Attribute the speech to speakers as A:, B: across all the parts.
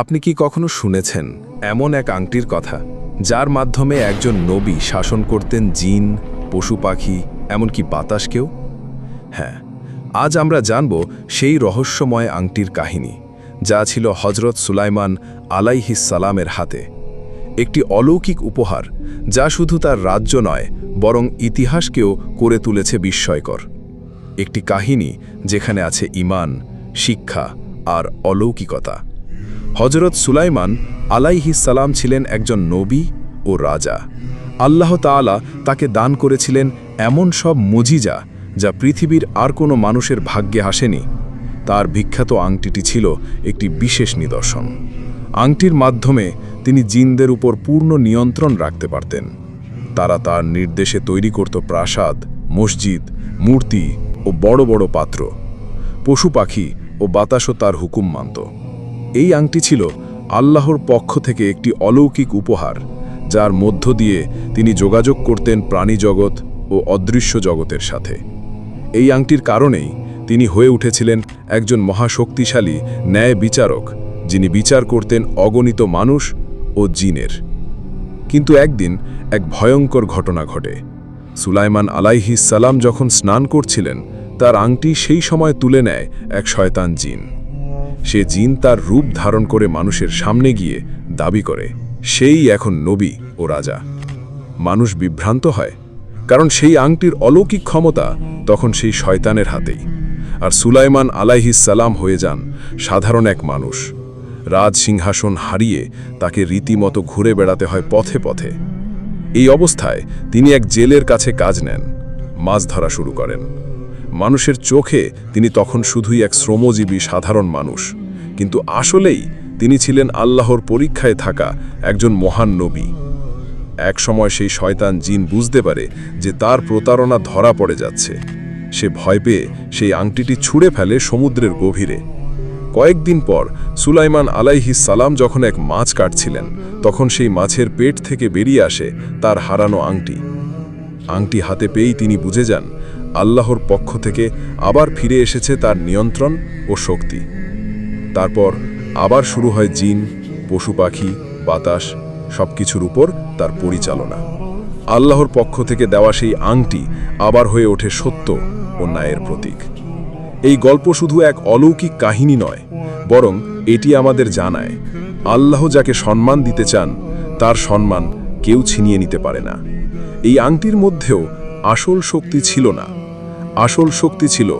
A: আপনি কি কখনো শুনেছেন এমন এক আংটির কথা, যার মাধ্যমে একজন নবী শাসন করতেন জিন, পশু পাখি, এমনকি বাতাসকেও? হ্যাঁ আজ আমরা জানব সেই রহস্যময় আংটির কাহিনী, যা ছিল হজরত সুলাইমান সালামের হাতে। একটি অলৌকিক উপহার, যা শুধু তার রাজ্য নয়, বরং ইতিহাসকেও করে তুলেছে বিস্ময়কর। একটি কাহিনী যেখানে আছে ইমান, শিক্ষা আর অলৌকিকতা। হজরত সুলাইমান আলাইহিস সালাম ছিলেন একজন নবী ও রাজা। আল্লাহ তাআলা তাকে দান করেছিলেন এমন সব মজিজা যা পৃথিবীর আর কোনো মানুষের ভাগ্যে আসেনি। তার বিখ্যাত আংটিটি ছিল একটি বিশেষ নিদর্শন। আংটির মাধ্যমে তিনি জিনদের উপর পূর্ণ নিয়ন্ত্রণ রাখতে পারতেন। তারা তার নির্দেশে তৈরি করত প্রাসাদ, মসজিদ, মূর্তি ও বড় বড় পাত্র। পশু পাখি ও বাতাসও তার হুকুম মানত। এই আংটি ছিল আল্লাহর পক্ষ থেকে একটি অলৌকিক উপহার, যার মধ্য দিয়ে তিনি যোগাযোগ করতেন প্রাণী জগৎ ও অদৃশ্য জগতের সাথে। এই আংটির কারণেই তিনি হয়ে উঠেছিলেন একজন মহাশক্তিশালী ন্যায় বিচারক, যিনি বিচার করতেন অগণিত মানুষ ও জিনের। কিন্তু একদিন এক ভয়ঙ্কর ঘটনা ঘটে। সুলাইমান আলাইহিস সালাম যখন স্নান করছিলেন, তার আংটি সেই সময় তুলে নেয় এক শয়তান জিন। সে জিন তার রূপ ধারণ করে মানুষের সামনে গিয়ে দাবি করে, সেই এখন নবী ও রাজা। মানুষ বিভ্রান্ত হয়, কারণ সেই আংটির অলৌকিক ক্ষমতা তখন সেই শয়তানের হাতেই। আর সুলাইমান সালাম হয়ে যান সাধারণ এক মানুষ। রাজ সিংহাসন হারিয়ে তাকে রীতিমতো ঘুরে বেড়াতে হয় পথে পথে। এই অবস্থায় তিনি এক জেলের কাছে কাজ নেন, মাছ ধরা শুরু করেন। মানুষের চোখে তিনি তখন শুধুই এক শ্রমজীবী সাধারণ মানুষ। কিন্তু আসলেই তিনি ছিলেন আল্লাহর পরীক্ষায় থাকা একজন মহান নবী। এক সময় সেই শয়তান জিন বুঝতে পারে যে তার প্রতারণা ধরা পড়ে যাচ্ছে। সে ভয় পেয়ে সেই আংটিটি ছুঁড়ে ফেলে সমুদ্রের গভীরে। কয়েকদিন পর সুলাইমান আলাইহিস সালাম যখন এক মাছ কাটছিলেন, তখন সেই মাছের পেট থেকে বেরিয়ে আসে তার হারানো আংটি। আংটি হাতে পেয়েই তিনি বুঝে যান আল্লাহর পক্ষ থেকে আবার ফিরে এসেছে তার নিয়ন্ত্রণ ও শক্তি। তারপর আবার শুরু হয় জিন, পশু পাখি, বাতাস, সবকিছুর উপর তার পরিচালনা। আল্লাহর পক্ষ থেকে দেওয়া সেই আংটি আবার হয়ে ওঠে সত্য ও ন্যায়ের প্রতীক। এই গল্প শুধু এক অলৌকিক কাহিনী নয়, বরং এটি আমাদের জানায়, আল্লাহ যাকে সম্মান দিতে চান, তার সম্মান কেউ ছিনিয়ে নিতে পারে না। এই আংটির মধ্যেও আসল শক্তি ছিল না। আসল শক্তি ছিল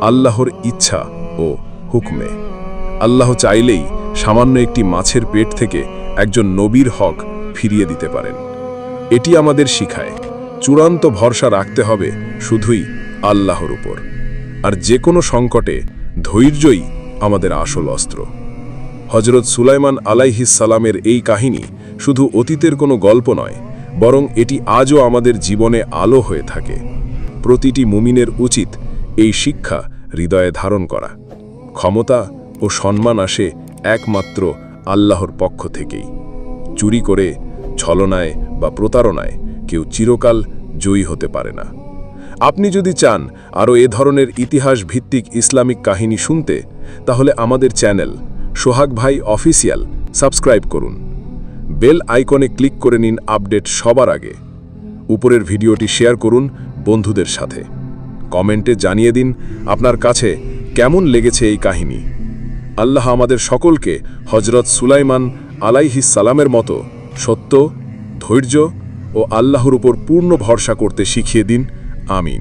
A: আল্লাহর ইচ্ছা ও হুকমে। আল্লাহ চাইলেই সামান্য একটি মাছের পেট থেকে একজন নবীর হক ফিরিয়ে দিতে পারেন। এটি আমাদের শিখায়, চূড়ান্ত ভরসা রাখতে হবে শুধুই আল্লাহর উপর। আর যে কোনো সংকটে ধৈর্যই আমাদের আসল অস্ত্র। হজরত সুলাইমান সালামের এই কাহিনী শুধু অতীতের কোনো গল্প নয়, বরং এটি আজও আমাদের জীবনে আলো হয়ে থাকে। প্রতিটি মুমিনের উচিত এই শিক্ষা হৃদয়ে ধারণ করা। ক্ষমতা ও সম্মান আসে একমাত্র আল্লাহর পক্ষ থেকেই। চুরি করে, ছলনায় বা প্রতারণায় কেউ চিরকাল জয়ী হতে পারে না। আপনি যদি চান আরও এ ধরনের ইতিহাস ভিত্তিক ইসলামিক কাহিনী শুনতে, তাহলে আমাদের চ্যানেল সোহাগ ভাই অফিসিয়াল সাবস্ক্রাইব করুন। বেল আইকনে ক্লিক করে নিন আপডেট সবার আগে। উপরের ভিডিওটি শেয়ার করুন বন্ধুদের সাথে। কমেন্টে জানিয়ে দিন আপনার কাছে কেমন লেগেছে এই কাহিনী। আল্লাহ আমাদের সকলকে হজরত সুলাইমান আলাইহিস সালামের মতো সত্য, ধৈর্য ও আল্লাহর উপর পূর্ণ ভরসা করতে শিখিয়ে দিন। আমিন।